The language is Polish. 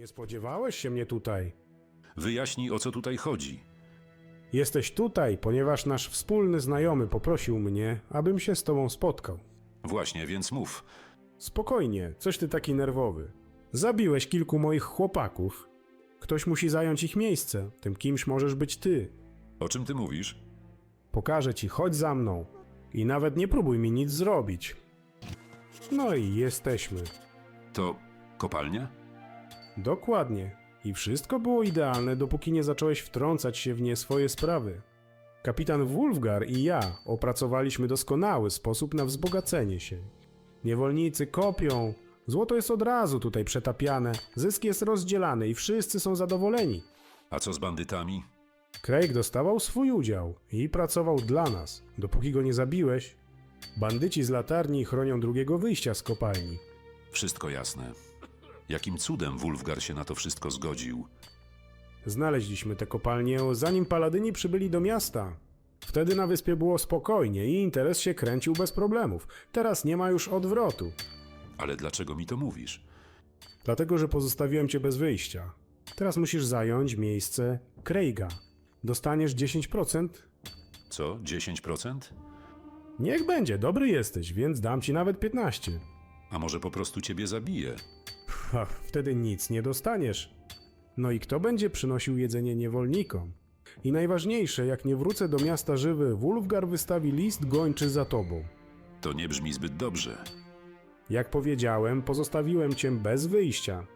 Nie spodziewałeś się mnie tutaj. Wyjaśnij, o co tutaj chodzi. Jesteś tutaj, ponieważ nasz wspólny znajomy poprosił mnie, abym się z tobą spotkał. Właśnie, więc mów. Spokojnie, coś ty taki nerwowy. Zabiłeś kilku moich chłopaków. Ktoś musi zająć ich miejsce. Tym kimś możesz być ty. O czym ty mówisz? Pokażę ci, chodź za mną. I nawet nie próbuj mi nic zrobić. No i jesteśmy. To kopalnia? Dokładnie. I wszystko było idealne, dopóki nie zacząłeś wtrącać się w nie swoje sprawy. Kapitan Wulfgar i ja opracowaliśmy doskonały sposób na wzbogacenie się. Niewolnicy kopią, złoto jest od razu tutaj przetapiane, zysk jest rozdzielany i wszyscy są zadowoleni. A co z bandytami? Craig dostawał swój udział i pracował dla nas. Dopóki go nie zabiłeś, bandyci z latarni chronią drugiego wyjścia z kopalni. Wszystko jasne. Jakim cudem Wulfgar się na to wszystko zgodził? Znaleźliśmy tę kopalnię, zanim paladyni przybyli do miasta. Wtedy na wyspie było spokojnie i interes się kręcił bez problemów. Teraz nie ma już odwrotu. Ale dlaczego mi to mówisz? Dlatego, że pozostawiłem cię bez wyjścia. Teraz musisz zająć miejsce Craiga. Dostaniesz 10%? Co? 10%? Niech będzie, dobry jesteś, więc dam ci nawet 15%. A może po prostu ciebie zabiję? Ha, wtedy nic nie dostaniesz. No i kto będzie przynosił jedzenie niewolnikom? I najważniejsze, jak nie wrócę do miasta żywy, Wulfgar wystawi list gończy za tobą. To nie brzmi zbyt dobrze. Jak powiedziałem, pozostawiłem cię bez wyjścia.